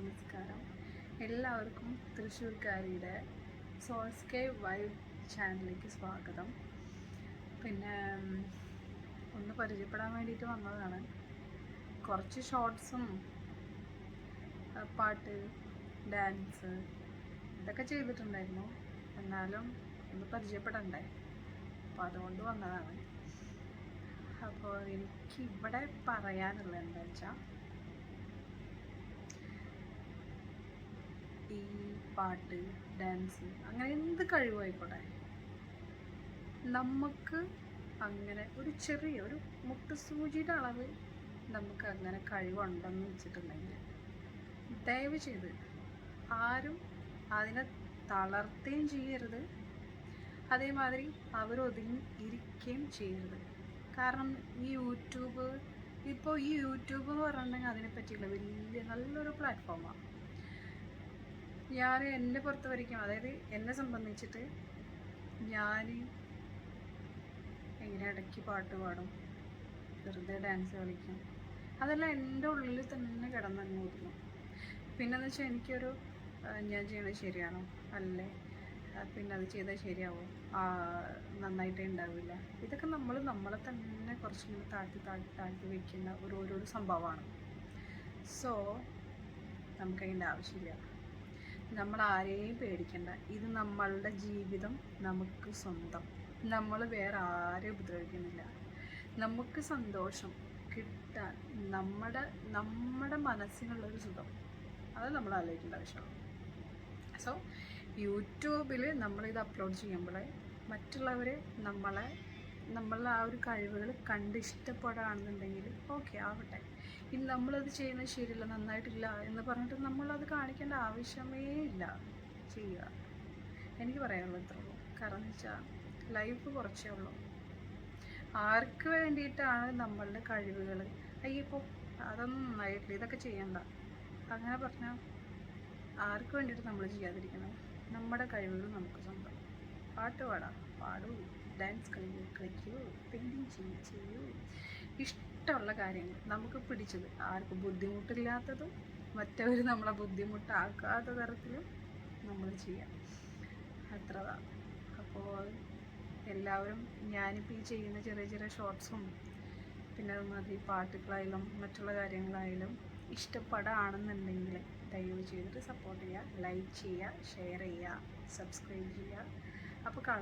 നമസ്കാരം. എല്ലാവർക്കും തൃശ്ശൂർക്കാരിയുടെ സോൾസ്കേ വൈബ് ചാനലിലേക്ക് സ്വാഗതം. പിന്നെ ഒന്ന് പരിചയപ്പെടാൻ വേണ്ടിയിട്ട് വന്നതാണ്. കുറച്ച് ഷോർട്സും പാട്ട് ഡാൻസ് ഇതൊക്കെ ചെയ്തിട്ടുണ്ടായിരുന്നു. എന്നാലും ഒന്ന് പരിചയപ്പെടണ്ടേ? അപ്പോൾ അതുകൊണ്ട് വന്നതാണ്. അപ്പോൾ എനിക്ക് ഇവിടെ പറയാനുള്ളത് എന്താ വെച്ചാൽ ഈ പാട്ട് ഡാൻസ് അങ്ങനെ എന്ത് കഴിവായിക്കോട്ടെ. നമുക്ക് അങ്ങനെ ഒരു ചെറിയ ഒരു മുട്ടുസൂചിയുടെ അളവ് നമുക്ക് അങ്ങനെ കഴിവുണ്ടെന്ന് വെച്ചിട്ടുണ്ടെങ്കിൽ ദയവ് ചെയ്ത് ആരും അതിനെ തളർത്തുകയും ചെയ്യരുത്. അതേമാതിരി അവരൊതുങ്ങി ഇരിക്കുകയും ചെയ്യരുത്. കാരണം ഈ യൂട്യൂബ് ഇപ്പോൾ ഈ യൂട്യൂബ് എന്ന് പറഞ്ഞിട്ടുണ്ടെങ്കിൽ അതിനെ പറ്റിയുള്ള വലിയ നല്ലൊരു പ്ലാറ്റ്ഫോമാണ് ഞാൻ എന്റെ പുറത്ത് വരയ്ക്കും. അതായത് എന്നെ സംബന്ധിച്ചിട്ട് ഞാൻ എങ്ങനെ ഇടയ്ക്ക് പാട്ട് പാടും. വെറുതെ ഡാൻസ് കളിക്കും. അതെല്ലാം എന്റെ ഉള്ളിൽ തന്നെ കിടന്നങ്ങോട്ടുന്നു പിന്നെന്ന് വെച്ചാൽ എനിക്കൊരു ഞാൻ ചെയ്യണത് ശരിയാണോ? അല്ലേ? പിന്നെ അത് ചെയ്താൽ ശരിയാവും? നന്നായിട്ടേ ഉണ്ടാവില്ല ഇതൊക്കെ നമ്മൾ നമ്മളെ തന്നെ കുറച്ചിങ്ങനെ താഴ്ത്തി താഴ്ത്തി താഴ്ത്തി വയ്ക്കുന്ന ഒരു ഓരോരോ സംഭവമാണ്. സോ നമുക്കതിന്റെ ആവശ്യമില്ല. നമ്മൾ ആരെയും പേടിക്കണ്ട. ഇത് നമ്മളുടെ ജീവിതം നമുക്ക് സ്വന്തം. നമ്മൾ വേറെ ആരെയും ഉപദ്രവിക്കുന്നില്ല. നമുക്ക് സന്തോഷം കിട്ടാൻ നമ്മുടെ നമ്മുടെ മനസ്സിനുള്ളൊരു സുഖം. അത് നമ്മൾ ആലോചിക്കേണ്ട ആവശ്യമാണ്. സോ യൂട്യൂബിൽ നമ്മളിത് അപ്ലോഡ് ചെയ്യുമ്പോൾ മറ്റുള്ളവർ നമ്മളെ നമ്മളെ ആ ഒരു കഴിവുകൾ കണ്ട് ഇഷ്ടപ്പെടുകയാണെന്നുണ്ടെങ്കിൽ ഓക്കെ ആവട്ടെ. ഇനി നമ്മളത് ചെയ്യുന്നത് ശരിയല്ല നന്നായിട്ടില്ല എന്ന് പറഞ്ഞിട്ട് നമ്മളത് കാണിക്കേണ്ട ആവശ്യമേ ഇല്ല. ചെയ്യുക. എനിക്ക് പറയാനുള്ളത് ഇത്രേ ഉള്ളൂ. കാരണം വെച്ചാൽ ലൈഫ് കുറച്ചേ ഉള്ളൂ. ആർക്ക് വേണ്ടിയിട്ടാണ് നമ്മളുടെ കഴിവുകൾ അയ്യപ്പോ അതൊന്നും നന്നായിട്ടില്ല ഇതൊക്കെ ചെയ്യണ്ട. അങ്ങനെ പറഞ്ഞാൽ ആർക്ക് വേണ്ടിയിട്ട് നമ്മൾ ചെയ്യാതിരിക്കണം? നമ്മുടെ കഴിവുകൾ നമുക്ക് സ്വന്തം. പാട്ട് പാടാം. പാടൂ. ഡാൻസ് കളിക്കൂ കളിക്കൂ പെയിന്റിങ് ചെയ്യൂ ചെയ്യൂ. ഇഷ്ടമുള്ള കാര്യങ്ങൾ. നമുക്ക് പിടിച്ചത്. ആർക്കും ബുദ്ധിമുട്ടില്ലാത്തതും മറ്റവർ നമ്മളെ ബുദ്ധിമുട്ടാക്കാത്ത തരത്തിലും നമ്മൾ ചെയ്യാം. അത്രതാണ് അപ്പോൾ എല്ലാവരും ഞാനിപ്പോൾ ഈ ചെയ്യുന്ന ചെറിയ ചെറിയ ഷോർട്സും പിന്നെ അതുമാതിരി പാട്ടുകളായാലും മറ്റുള്ള കാര്യങ്ങളായാലും ഇഷ്ടപ്പെടാണെന്നുണ്ടെങ്കിൽ ദയവ് ചെയ്തിട്ട് സപ്പോർട്ട് ചെയ്യുക ലൈക്ക് ചെയ്യുക ഷെയർ ചെയ്യുക സബ്സ്ക്രൈബ് ചെയ്യുക. അപ്പോൾ കാണാം.